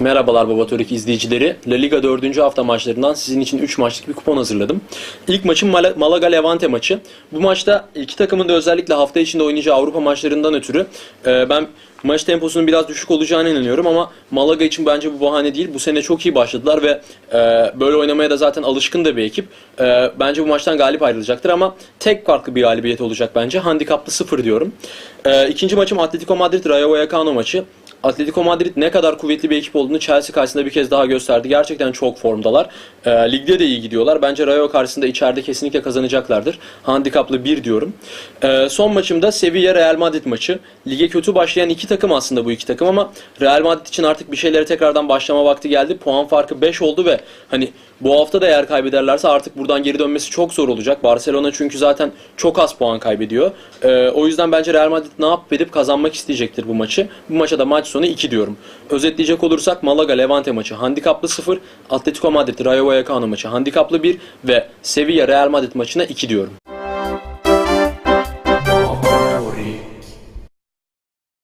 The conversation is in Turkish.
Merhabalar Baba Törik izleyicileri. La Liga 4. hafta maçlarından sizin için 3 maçlık bir kupon hazırladım. İlk maçım Mal- Malaga-Levante maçı. Bu maçta iki takımın da özellikle hafta içinde oynayacağı Avrupa maçlarından ötürü e, ben maç temposunun biraz düşük olacağına inanıyorum ama Malaga için bence bu bahane değil. Bu sene çok iyi başladılar ve e, böyle oynamaya da zaten alışkın da bir ekip. E, bence bu maçtan galip ayrılacaktır ama tek farklı bir galibiyet olacak bence. Handikaplı 0 diyorum. E, ikinci maçım Atletico Madrid Rayo Vallecano maçı. Atletico Madrid ne kadar kuvvetli bir ekip olduğunu Chelsea karşısında bir kez daha gösterdi. Gerçekten çok formdalar. E, ligde de iyi gidiyorlar. Bence Rayo karşısında içeride kesinlikle kazanacaklardır. Handikaplı 1 diyorum. E, son maçımda Sevilla Real Madrid maçı. Lige kötü başlayan iki takım aslında bu iki takım ama Real Madrid için artık bir şeylere tekrardan başlama vakti geldi. Puan farkı 5 oldu ve hani bu hafta da eğer kaybederlerse artık buradan geri dönmesi çok zor olacak. Barcelona çünkü zaten çok az puan kaybediyor. E, o yüzden bence Real Madrid ne yapıp edip kazanmak isteyecektir bu maçı. Bu maça da maç sonu 2 diyorum. Özetleyecek olursak Malaga Levante maçı handikaplı 0, Atletico Madrid Rayo Vallecano maçı handikaplı 1 ve Sevilla Real Madrid maçına 2 diyorum.